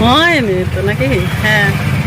হয়নি তো নাকি? হ্যাঁ।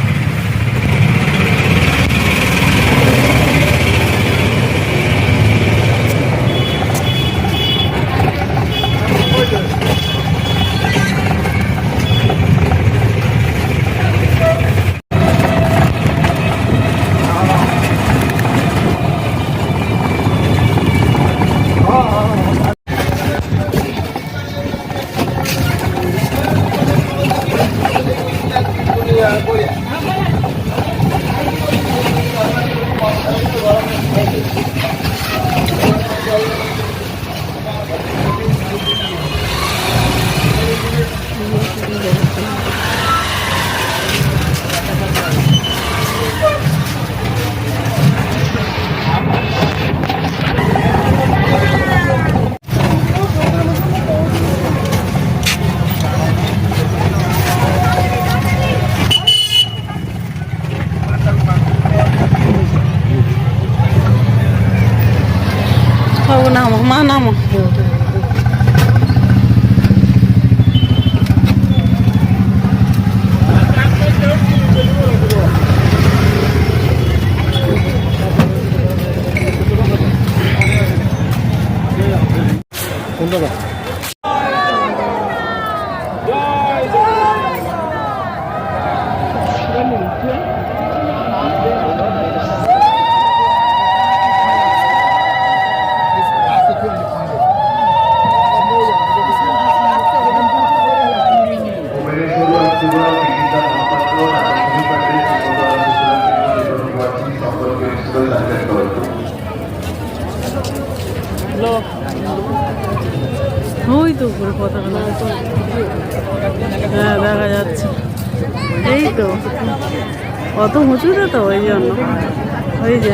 Mundo কত উঁচুতে তো ওই জন্য ওই যে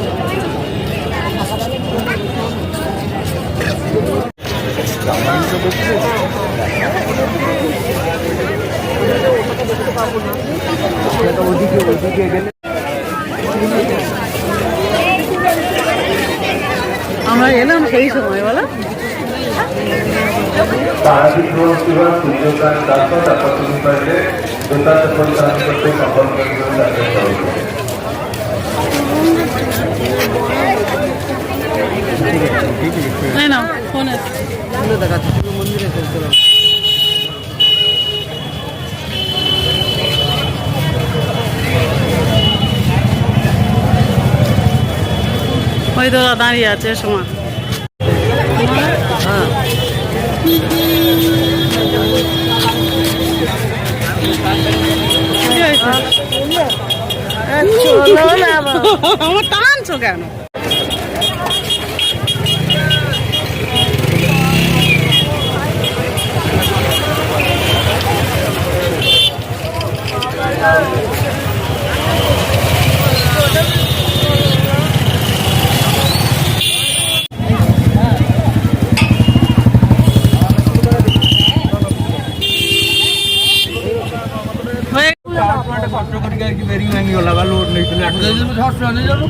আমরা সূর্যকান্ত দাস তাপসী পাটে যথাযথ পরিচালনা করতে ফোনে ওই দাঁড়িয়ে আছে সময় আমার টানছো কেন ট্রেনে যাব।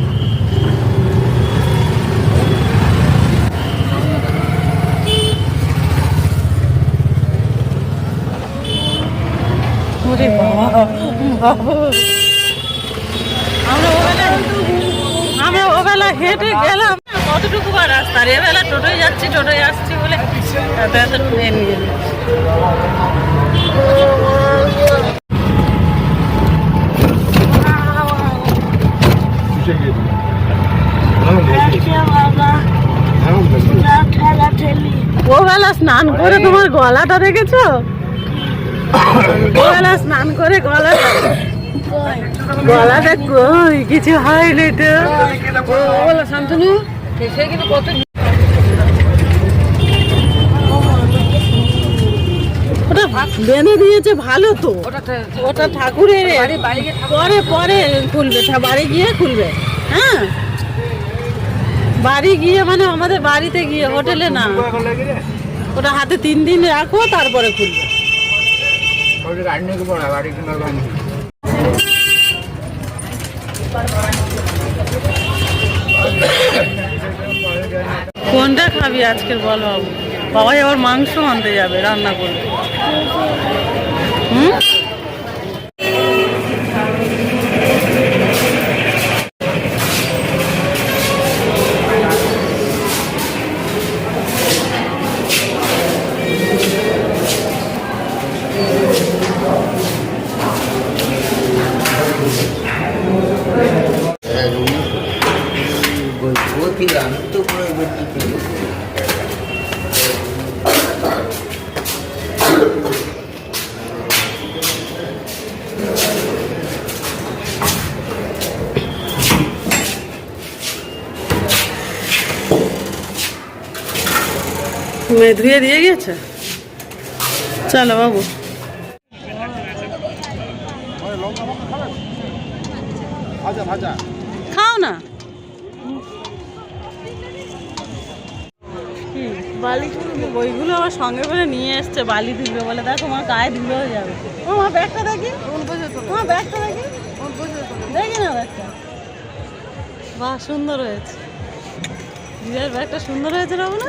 ওরে হেঁটে গেলাম। কতটুকু বা রাস্তা? এবেলা টোটোয় যাচ্ছি টোটোয় আসছি বলে এত এত ট্রেন নিয়ে ওবেলা স্নান করে তোমার গলাটা দেখেছ? গোবেলা স্নান করে গলাটা গলাটা কই? কিছু হয়নি তো। ওবেলা শান্তনু সে কিন্তু কত বেঁধে দিয়েছে ভালো তো। ওটা ঠাকুরের। পরে পরে খুলবে বাড়ি গিয়ে খুলবে। হ্যাঁ? বাড়ি গিয়ে মানে আমাদের বাড়িতে গিয়ে হোটেলে না। ওটা হাতে তিন দিন রাখো তারপরে খুলবে। কোনটা খাবি আজকের বল বাবু? বাবাই আবার মাংস আনতে যাবে রান্না করবে। হুম মেয়ে ধুয়ে দিয়ে গেছে চলো বাবু। খাও না। বালি বইগুলো আমার সঙ্গে করে নিয়ে এসছে, বালি দিবে বলে। দেখো আমার গায়ে ধুলো হয়ে যাবে। আমার ব্যাগটা দেখি। আমার ব্যাগটা দেখি। দেখি না ব্যাগটা। বাহ, সুন্দর হয়েছে। দিদার ব্যাগটা সুন্দর হয়েছে রাবু না?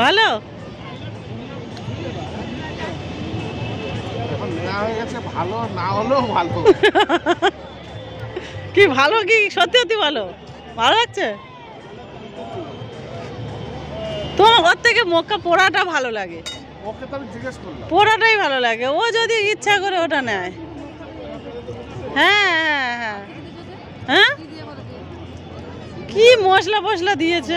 ভালো? না গেছে ভালো না হলেও ভালো। কি ভালো কি? সত্যি সত্যি ভালো। ভালো লাগছে? তোমার ঘর থেকে মক্কা পোড়াটা ভালো লাগে। ওকে তো আমি জিজ্ঞেস করলাম। পোড়াটাই ভালো লাগে। ও যদি ইচ্ছা করে ওটা নেয়। হ্যাঁ হ্যাঁ হ্যাঁ। হ্যাঁ? কি মশলা ফসলা দিয়েছে?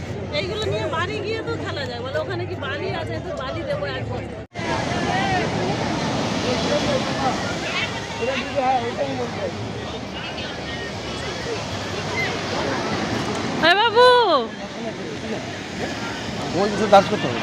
এইগুলো নিয়ে বাড়ি গিয়ে তো খেলা যায়। বলে ওখানে কি বালি আছে? তো বালি দেবো এক হ্যাঁ বাবু! ওই কিছু দাস করতে হবে।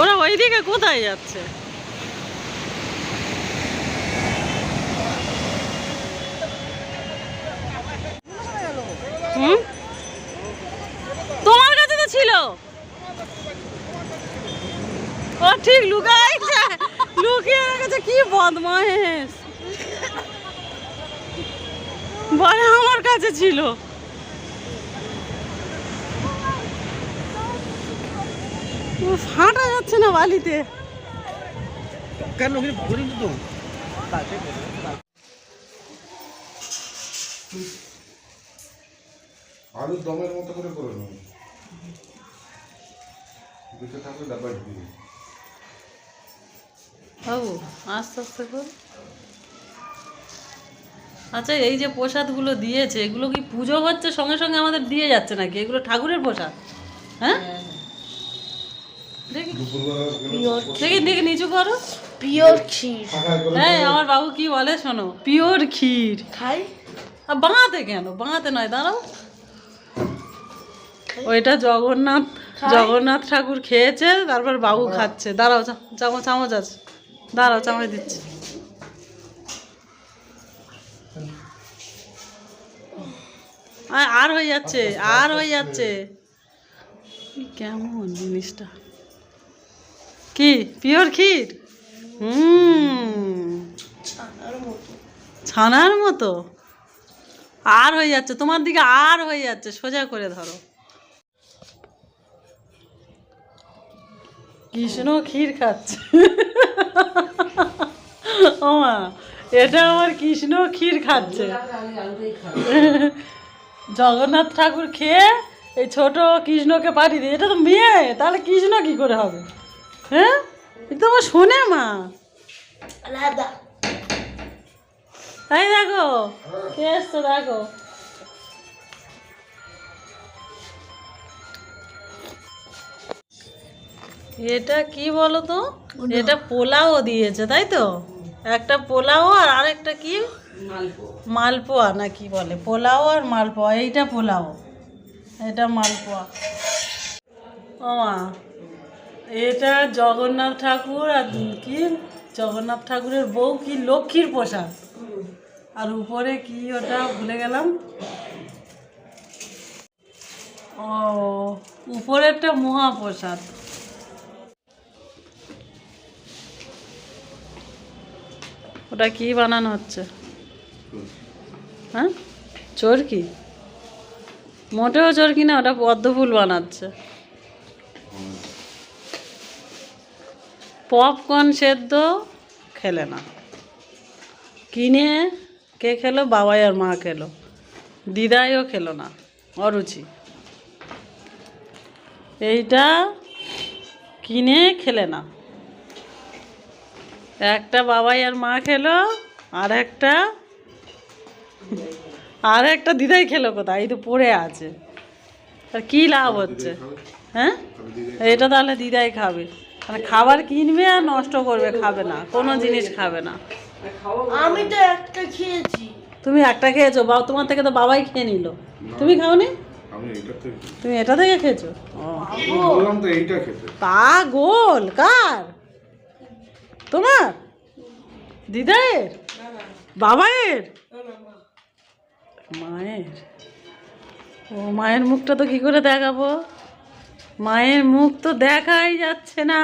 ওরা ওইদিকে কোথায় যাচ্ছে? তোমার কাছে তো ছিল। ও ঠিক লুকাইছে লুকিয়ে রেখেছে, কি বদমাহেশ বলে আমার কাছে ছিল। ও ফাটা যাচ্ছে না বালিতে। কেন ওখানে করিনি তো? আলুর দমের মতো করে করে নেব দুটো থাকলে ডাব্বা দিয়ে। আস্তে আস্তে কর। আচ্ছা এই যে প্রসাদগুলো দিয়েছে এগুলো কি পুজো হচ্ছে সঙ্গে সঙ্গে আমাদের দিয়ে যাচ্ছে নাকি? এগুলো ঠাকুরের প্রসাদ? হ্যাঁ? দেখি। নিচু করো। পিওর ক্ষীর। হ্যাঁ আমার বাবু কি বলে শোনো? পিওর ক্ষীর। খাই? আর বাঁহাতে কেন? বাঁহাতে নয় দাঁড়াও। ওইটা জগন্নাথ জগন্নাথ ঠাকুর খেয়েছে তারপর বাবু খাচ্ছে। দাঁড়াও চামচ আছে। দাঁড়াও চামচ দিচ্ছি। আর হয়ে যাচ্ছে আর হয়ে যাচ্ছে। কেমন জিনিসটা? কি? পিওর ক্ষীর? হুম। ছানার মতো। আর হয়ে যাচ্ছে তোমার দিকে আর হয়ে যাচ্ছে সোজা করে ধরো। কৃষ্ণ ক্ষীর খাচ্ছে। ও মা এটা আমার কৃষ্ণ ক্ষীর খাচ্ছে। জগন্নাথ ঠাকুর খেয়ে এই ছোট কৃষ্ণকে পাঠিয়ে দিয়ে এটা তো মেয়ে তাহলে কৃষ্ণ কি করে হবে? হ্যাঁ? এটা আমার শোনে মা। তাই দেখো কে এসছো দেখো। এটা কি বলো তো? এটা পোলাও দিয়েছে তাই তো? একটা পোলাও আর আরেকটা কি? মালপোয়া। না কি বলে? পোলাও আর মালপোয়া, এইটা পোলাও। এটা মালপোয়া। ও মা, এটা জগন্নাথ ঠাকুর আর কি? জগন্নাথ ঠাকুরের বউ কি লক্ষ্মীর পোশাক আর উপরে কি ওটা ভুলে গেলাম? ও উপরে একটা মহাপ্রসাদ। ওটা কি বানানো হচ্ছে? হ্যাঁ? চরকি মোটেও চরকি না, ওটা পদ্ম ফুল বানাচ্ছে। পপকর্ন সেদ্ধ, খেলে না। কিনে কে খেলো? বাবাই আর মা খেলো। দিদাইও খেলো না। অরুচি। এইটা কিনে খেলে না। একটা বাবাই আর মা খেলো, আর একটা আর একটা দিদাই খেলো কোথায়? এই তো পড়ে আছে। আর কি লাভ হচ্ছে? হ্যাঁ? এটা তাহলে দিদাই খাবে। মানে খাবার কিনবে আর নষ্ট করবে খাবে না। কোনো জিনিস খাবে না। আমি তো একটা খেয়েছি। তুমি একটা খেয়েছো? বা তোমার থেকে তো বাবাই খেয়ে নিল। তুমি খাওনি? আমি এইটা থেকে তুমি এটা থেকে খেয়েছো? তো পাগল? কার? তোমার? দিদায়ের বাবায়ের মায়ের। ও মায়ের মুখটা তো কি করে দেখাবো? মায়ের মুখ তো দেখাই যাচ্ছে না।